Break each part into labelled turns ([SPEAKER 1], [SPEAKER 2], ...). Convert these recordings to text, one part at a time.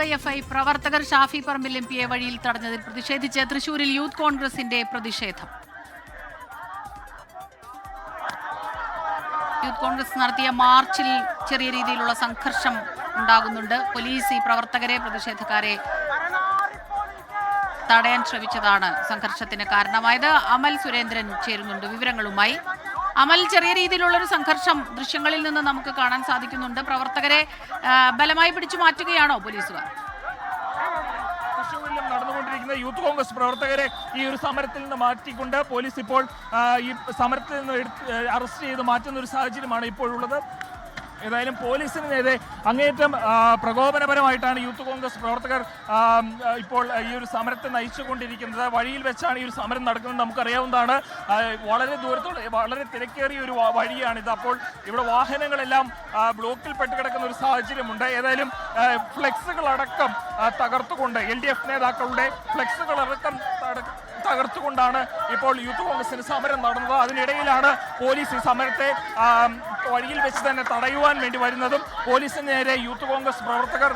[SPEAKER 1] DYFI പ്രവർത്തകർ Shafi Parambil M പിയെ വഴിയിൽ തടഞ്ഞതിൽ പ്രതിഷേധിച്ച് തൃശൂരിൽ യൂത്ത് കോൺഗ്രസിന്റെ പ്രതിഷേധം. യൂത്ത് കോൺഗ്രസ് നടത്തിയ മാർച്ചിൽ ചെറിയ രീതിയിലുള്ള സംഘർഷം ഉണ്ടാകുന്നുണ്ട്. പോലീസ് ഈ പ്രവർത്തകരെ പ്രതിഷേധക്കാരെ തടയാൻ ശ്രമിച്ചതാണ് സംഘർഷത്തിന് കാരണമായത്. അമൽ സുരേന്ദ്രൻ ചേരുന്നുണ്ട് വിവരങ്ങളുമായി. അമൽ ചെറിയ രീതിയിലുള്ള ഒരു സംഘർഷം ദൃശ്യങ്ങളിൽ നിന്ന് നമുക്ക് കാണാൻ സാധിക്കുന്നുണ്ട്. പ്രവർത്തകരെ ബലമായി പിടിച്ചു മാറ്റുകയാണോ പോലീസുകാർ?
[SPEAKER 2] നടന്നുകൊണ്ടിരിക്കുന്ന യൂത്ത് കോൺഗ്രസ് പ്രവർത്തകരെ ഈ ഒരു സമരത്തിൽ നിന്ന് മാറ്റിക്കൊണ്ട് പോലീസ് ഇപ്പോൾ ഈ സമരത്തിൽ നിന്ന് അറസ്റ്റ് ചെയ്ത് മാറ്റുന്ന ഒരു സാഹചര്യമാണ് ഇപ്പോഴുള്ളത്. ഏതായാലും പോലീസിന് നേരെ അങ്ങേയറ്റം പ്രകോപനപരമായിട്ടാണ് യൂത്ത് കോൺഗ്രസ് പ്രവർത്തകർ ഇപ്പോൾ ഈ ഒരു സമരത്തെ നയിച്ചുകൊണ്ടിരിക്കുന്നത്. വഴിയിൽ വെച്ചാണ് ഈ ഒരു സമരം നടക്കുന്നത്. നമുക്കറിയാവുന്നതാണ് വളരെ ദൂരത്തോടെ വളരെ തിരക്കേറിയ ഒരു വഴിയാണിത്. അപ്പോൾ ഇവിടെ വാഹനങ്ങളെല്ലാം ബ്ലോക്കിൽ പെട്ട് കിടക്കുന്ന ഒരു സാഹചര്യമുണ്ട്. ഏതായാലും ഫ്ലെക്സുകളടക്കം തകർത്തുകൊണ്ട് എൽ ഡി എഫ് നേതാക്കളുടെ ഫ്ലെക്സുകളടക്കം തകർത്തുകൊണ്ടാണ് ഇപ്പോൾ യൂത്ത് കോൺഗ്രസിന് സമരം നടന്നത്. അതിനിടയിലാണ് പോലീസ് ഈ സമരത്തെ വഴിയിൽ വെച്ച് തന്നെ തടയുവാൻ വേണ്ടി വരുന്നതും പോലീസിന് നേരെ യൂത്ത് കോൺഗ്രസ് പ്രവർത്തകർ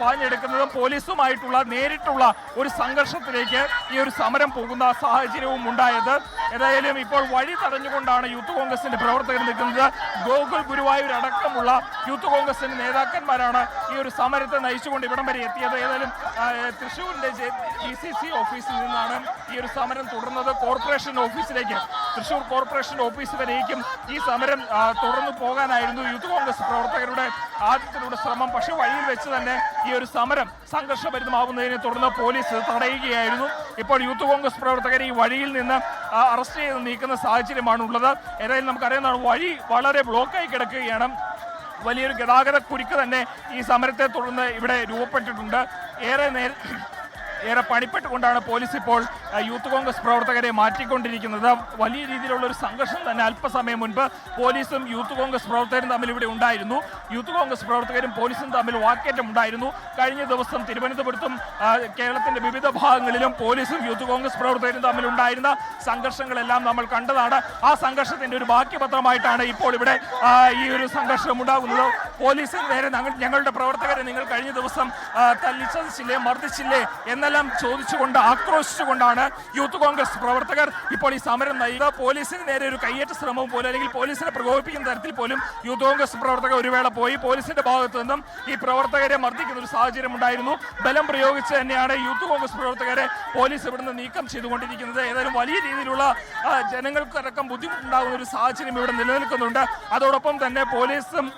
[SPEAKER 2] പാഞ്ഞെടുക്കുന്നതും പോലീസുമായിട്ടുള്ള നേരിട്ടുള്ള ഒരു സംഘർഷത്തിലേക്ക് ഈ ഒരു സമരം പോകുന്ന സാഹചര്യവും ഉണ്ടായത്. ഏതായാലും ഇപ്പോൾ വഴി തടഞ്ഞുകൊണ്ടാണ് യൂത്ത് കോൺഗ്രസിന്റെ പ്രവർത്തകർ നിൽക്കുന്നത്. ഗോകുൽ ഗുരുവായൂർ അടക്കമുള്ള യൂത്ത് കോൺഗ്രസിന്റെ നേതാക്കന്മാരാണ് ഈ ഒരു സമരത്തെ നയിച്ചുകൊണ്ട് ഇവിടം വരെ എത്തിയത്. ഏതായാലും തൃശ്ശൂരിന്റെ ഡി സി സി ഓഫീസിൽ നിന്നാണ് ഈ ഒരു സമരം തുടർന്നത്. കോർപ്പറേഷൻ ഓഫീസിലേക്ക് തൃശ്ശൂർ കോർപ്പറേഷൻ ഓഫീസ് വരേക്കും ഈ സമരം തുടർന്നു പോകാനായിരുന്നു യൂത്ത് കോൺഗ്രസ് പ്രവർത്തകരുടെ ആദ്യത്തിലൂടെ ശ്രമം. പക്ഷേ വഴിയിൽ വെച്ച് തന്നെ ഈ ഒരു സമരം സംഘർഷഭരിതമാവുന്നതിനെ തുടർന്ന് പോലീസ് തടയുകയായിരുന്നു. ഇപ്പോൾ യൂത്ത് കോൺഗ്രസ് പ്രവർത്തകർ ഈ വഴിയിൽ നിന്ന് അറസ്റ്റ് ചെയ്ത് നീക്കുന്ന സാഹചര്യമാണ് ഉള്ളത് ഏതായാലും നമുക്കറിയാവുന്നതാണ് വഴി വളരെ ബ്ലോക്കായി കിടക്കുകയാണ്. വലിയൊരു ഗതാഗത കുരുക്ക് തന്നെ ഈ സമരത്തെ തുടർന്ന് ഇവിടെ രൂപപ്പെട്ടിട്ടുണ്ട്. ഏറെ നേരം ഏറെ പണിപ്പെട്ടുകൊണ്ടാണ് പോലീസ് ഇപ്പോൾ യൂത്ത് കോൺഗ്രസ് പ്രവർത്തകരെ മാറ്റിക്കൊണ്ടിരിക്കുന്നത്. വലിയ രീതിയിലുള്ള ഒരു സംഘർഷം തന്നെ അല്പസമയം മുൻപ് പോലീസും യൂത്ത് കോൺഗ്രസ് പ്രവർത്തകരും തമ്മിൽ ഇവിടെ ഉണ്ടായിരുന്നു. യൂത്ത് കോൺഗ്രസ് പ്രവർത്തകരും പോലീസും തമ്മിൽ വാക്കേറ്റം ഉണ്ടായിരുന്നു. കഴിഞ്ഞ ദിവസം തിരുവനന്തപുരത്തും കേരളത്തിന്റെ വിവിധ ഭാഗങ്ങളിലും പോലീസും യൂത്ത് കോൺഗ്രസ് പ്രവർത്തകരും തമ്മിൽ ഉണ്ടായിരുന്ന സംഘർഷങ്ങളെല്ലാം നമ്മൾ കണ്ടതാണ്. ആ സംഘർഷത്തിന്റെ ഒരു ബാക്കിപത്രമായിട്ടാണ് ഇപ്പോൾ ഇവിടെ ഈ ഒരു സംഘർഷം ഉണ്ടാകുന്നത്. പോലീസിന് നേരെ ഞങ്ങളുടെ പ്രവർത്തകരെ നിങ്ങൾ കഴിഞ്ഞ ദിവസം തല്ലിച്ചതിച്ചില്ലേ മർദ്ദിച്ചില്ലേ എന്നെല്ലാം ചോദിച്ചുകൊണ്ട് ആക്രോശിച്ചുകൊണ്ടാണ് യൂത്ത് കോൺഗ്രസ് പ്രവർത്തകർ ഇപ്പോൾ ഈ സമരം നയിക്കുക. പോലീസിന് നേരെ ഒരു കയ്യേറ്റ ശ്രമവും പോലും അല്ലെങ്കിൽ പോലീസിനെ പ്രകോപിപ്പിക്കുന്ന തരത്തിൽ പോലും യൂത്ത് കോൺഗ്രസ് പ്രവർത്തകർ ഒരു വേള പോയി പോലീസിന്റെ ഭാഗത്തു നിന്നും ഈ പ്രവർത്തകരെ മർദ്ദിക്കുന്ന ഒരു സാഹചര്യം ഉണ്ടായിരുന്നു. ബലം പ്രയോഗിച്ച് തന്നെയാണ് യൂത്ത് കോൺഗ്രസ് പ്രവർത്തകരെ പോലീസ് ഇവിടുന്ന് നീക്കം ചെയ്തുകൊണ്ടിരിക്കുന്നത്. ഏതായാലും വലിയ രീതിയിലുള്ള ജനങ്ങൾക്കടക്കം ബുദ്ധിമുട്ടുണ്ടാകുന്ന ഒരു സാഹചര്യം ഇവിടെ നിലനിൽക്കുന്നുണ്ട്. അതോടൊപ്പം തന്നെ പോലീസും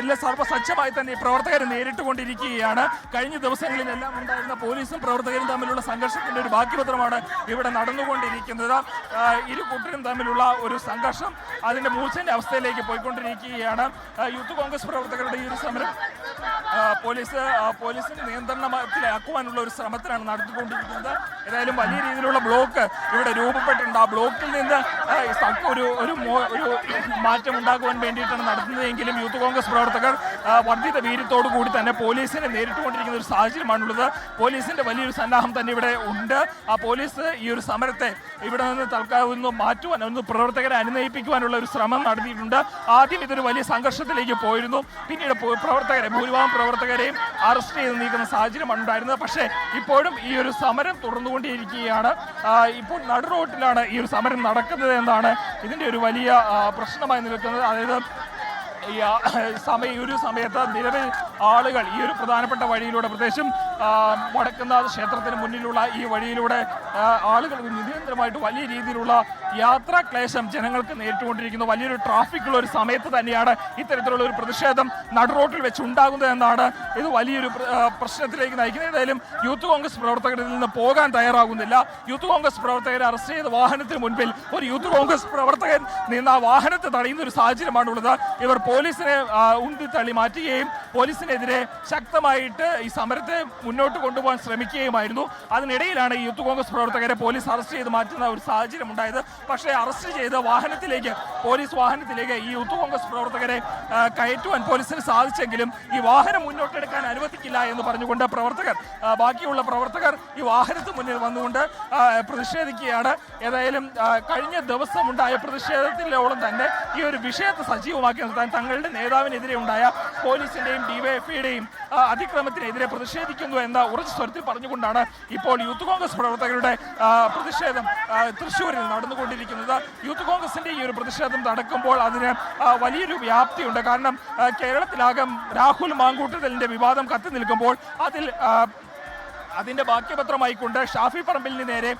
[SPEAKER 2] എല്ലാ സർവസജ്ജമായി തന്നെ ഈ പ്രവർത്തകരെ നേരിട്ടുകൊണ്ടിരിക്കുകയാണ്. കഴിഞ്ഞ ദിവസങ്ങളിലെല്ലാം ഉണ്ടായിരുന്ന പോലീസും പ്രവർത്തകരും തമ്മിലുള്ള സംഘർഷത്തിന്റെ ഒരു ബാക്കിപത്രമാണ് ഇവിടെ നടന്നുകൊണ്ടിരിക്കുന്നത്. ഇരു കൂട്ടരും തമ്മിലുള്ള ഒരു സംഘർഷം അതിന്റെ മൂർച്ചന്റെ അവസ്ഥയിലേക്ക് പോയിക്കൊണ്ടിരിക്കുകയാണ്. യൂത്ത് കോൺഗ്രസ് പ്രവർത്തകരുടെ ഈ ഒരു സമരം പോലീസ് പോലീസിന് നിയന്ത്രണത്തിലാക്കുവാനുള്ള ഒരു ശ്രമത്തിലാണ് നടത്തിക്കൊണ്ടിരിക്കുന്നത് ഏതായാലും വലിയ രീതിയിലുള്ള ബ്ലോക്ക് ഇവിടെ രൂപപ്പെട്ടിട്ടുണ്ട്. ആ ബ്ലോക്കിൽ നിന്ന് ഒരു ഒരു ഒരു മാറ്റം ഉണ്ടാക്കുവാൻ വേണ്ടിയിട്ടാണ് നടത്തുന്നതെങ്കിലും യൂത്ത് കോൺഗ്രസ് പ്രവർത്തകർ വർദ്ധിത വീര്യത്തോടു കൂടി തന്നെ പോലീസിനെ നേരിട്ടുകൊണ്ടിരിക്കുന്ന ഒരു സാഹചര്യമാണുള്ളത്. പോലീസിന്റെ വലിയൊരു സന്നാഹം തന്നെ ഇവിടെ ഉണ്ട്. ആ പോലീസ് ഈ ഒരു സമരത്തെ ഇവിടെ നിന്ന് തൽക്കാലം ഒന്ന് മാറ്റുവാൻ ഒന്ന് പ്രവർത്തകരെ അനുനയിപ്പിക്കുവാനുള്ള ഒരു ശ്രമം നടത്തിയിട്ടുണ്ട്. ആദ്യം ഇതൊരു വലിയ സംഘർഷത്തിലേക്ക് പോയിരുന്നു. പിന്നീട് പ്രവർത്തകരെ ഭൂരിഭാഗം പ്രവർത്തകരെയും അറസ്റ്റ് ചെയ്ത് നീക്കുന്ന സാഹചര്യമാണ് ഉണ്ടായിരുന്നത്. പക്ഷേ ഇപ്പോഴും ഈ ഒരു സമരം തുടർന്നുകൊണ്ടിരിക്കുകയാണ് ഇപ്പോൾ നടു റോട്ടിലാണ് ഈ ഒരു സമരം നടക്കുന്നത് എന്നാണ് ഇതിന്റെ ഒരു വലിയ പ്രശ്നമായി നിൽക്കുന്നത്. അതായത് ഈ സമയ ഒരു സമയത്ത് നിരവധി ആളുകൾ ഈ ഒരു പ്രധാനപ്പെട്ട വഴിയിലൂടെ പ്രത്യേകിച്ചും വടക്കുന്നാഥ ക്ഷേത്രത്തിന് മുന്നിലുള്ള ഈ വഴിയിലൂടെ ആളുകൾ നിരന്തരമായിട്ട് വലിയ രീതിയിലുള്ള യാത്രാ ക്ലേശം ജനങ്ങൾക്ക് നേരിട്ടുകൊണ്ടിരിക്കുന്നു. വലിയൊരു ട്രാഫിക്കുള്ള ഒരു സമയത്ത് തന്നെയാണ് ഇത്തരത്തിലുള്ള ഒരു പ്രതിഷേധം വെച്ച് ഉണ്ടാകുന്നത് എന്നാണ് ഇത് വലിയൊരു പ്രശ്നത്തിലേക്ക് നയിക്കുന്നത്. ഏതായാലും യൂത്ത് കോൺഗ്രസ് പ്രവർത്തകരിൽ നിന്ന് പോകാൻ തയ്യാറാകുന്നില്ല. യൂത്ത് കോൺഗ്രസ് പ്രവർത്തകരെ അറസ്റ്റ് ചെയ്ത വാഹനത്തിന് മുൻപിൽ ഒരു യൂത്ത് കോൺഗ്രസ് പ്രവർത്തകൻ നിന്ന് ആ വാഹനത്തെ തടയുന്ന ഒരു സാഹചര്യമാണുള്ളത്. ഇവർ പോലീസിനെ ഉന്തി തള്ളി മാറ്റുകയും പോലീസിനെതിരെ ശക്തമായിട്ട് ഈ സമരത്തെ മുന്നോട്ട് കൊണ്ടുപോകാൻ ശ്രമിക്കുകയുമായിരുന്നു. അതിനിടയിലാണ് ഈ യൂത്ത് കോൺഗ്രസ് പ്രവർത്തകരെ പോലീസ് അറസ്റ്റ് ചെയ്ത് മാറ്റുന്ന ഒരു സാഹചര്യം ഉണ്ടായത്. പക്ഷേ അറസ്റ്റ് ചെയ്ത് വാഹനത്തിലേക്ക് പോലീസ് വാഹനത്തിലേക്ക് ഈ യൂത്ത് കോൺഗ്രസ് പ്രവർത്തകരെ കയറ്റുവാൻ പോലീസിന് സാധിച്ചെങ്കിലും ഈ വാഹനം മുന്നോട്ടെടുക്കാൻ അനുവദിക്കില്ല എന്ന് പറഞ്ഞുകൊണ്ട് പ്രവർത്തകർ ബാക്കിയുള്ള പ്രവർത്തകർ ഈ വാഹനത്തിന് മുന്നിൽ വന്നുകൊണ്ട് പ്രതിഷേധിക്കുകയാണ്. ഏതായാലും കഴിഞ്ഞ ദിവസം ഉണ്ടായ പ്രതിഷേധത്തിലോളം തന്നെ ഈ ഒരു വിഷയത്തെ സജീവമാക്കി നിർത്താൻ തങ്ങളുടെ നേതാവിനെതിരെ ഉണ്ടായ പോലീസിന്റെയും ഡിവൈ ഡിവൈഎഫ്ഐയുടെയും അതിക്രമത്തിനെതിരെ പ്രതിഷേധിക്കുന്നു എന്ന ഉറച്ച സ്വരത്തിൽ പറഞ്ഞുകൊണ്ടാണ് ഇപ്പോൾ യൂത്ത് കോൺഗ്രസ് പ്രവർത്തകരുടെ പ്രതിഷേധം തൃശ്ശൂരിൽ നടന്നുകൊണ്ടിരിക്കുന്നത്. യൂത്ത് കോൺഗ്രസിന്റെ ഈ ഒരു പ്രതിഷേധം നടക്കുമ്പോൾ അതിന് വലിയൊരു വ്യാപ്തിയുണ്ട്. കാരണം കേരളത്തിലാകം രാഹുൽ മാങ്കൂട്ടലിന്റെ വിവാദം കത്തി നിൽക്കുമ്പോൾ അതിൽ അതിന്റെ ബാക്യപത്രമായിക്കൊണ്ട് ഷാഫി പറമ്പിലിന് നേരെ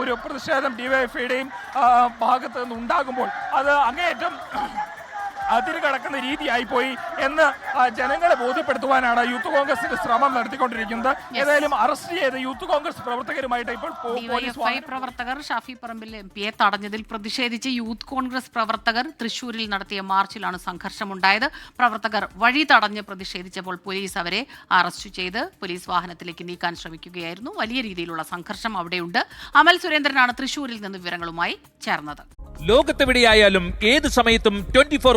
[SPEAKER 2] ഒരു പ്രതിഷേധം ഡിവൈഎഫ്ഐയുടെയും ഭാഗത്ത് നിന്ന് ഉണ്ടാകുമ്പോൾ അത് അങ്ങേയറ്റം അതിര് കടക്കുന്ന രീതിയായിപ്പോയി എന്ന് ജനങ്ങളെ ബോധ്യപ്പെടുത്തുവാനാണ് യൂത്ത് കോൺഗ്രസിന്റെ ശ്രമം നടത്തിക്കൊണ്ടിരിക്കുന്നത്. ഏതായാലും അറസ്റ്റ് ചെയ്ത യൂത്ത് കോൺഗ്രസ് പ്രവർത്തകരുമായിട്ട് ഇപ്പോൾ
[SPEAKER 1] പ്രവർത്തകർ ഷാഫി പറമ്പിൽ എം പിയെ തടഞ്ഞതിൽ പ്രതിഷേധിച്ച് യൂത്ത് കോൺഗ്രസ് പ്രവർത്തകർ തൃശൂരിൽ നടത്തിയ മാർച്ചിലാണ് സംഘർഷമുണ്ടായത്. പ്രവർത്തകർ വഴി തടഞ്ഞ് പ്രതിഷേധിച്ചപ്പോൾ പോലീസ് അവരെ അറസ്റ്റ് ചെയ്ത് പോലീസ് വാഹനത്തിലേക്ക് നീക്കാൻ ശ്രമിക്കുകയായിരുന്നു. വലിയ രീതിയിലുള്ള സംഘർഷം അവിടെയുണ്ട്. അമൽ സുരേന്ദ്രനാണ് തൃശൂരിൽ നിന്ന് വിവരങ്ങളുമായി ചേർന്നത്.
[SPEAKER 3] ലോകത്തെവിടെയായാലും ഏത് സമയത്തും ട്വന്റി ഫോർ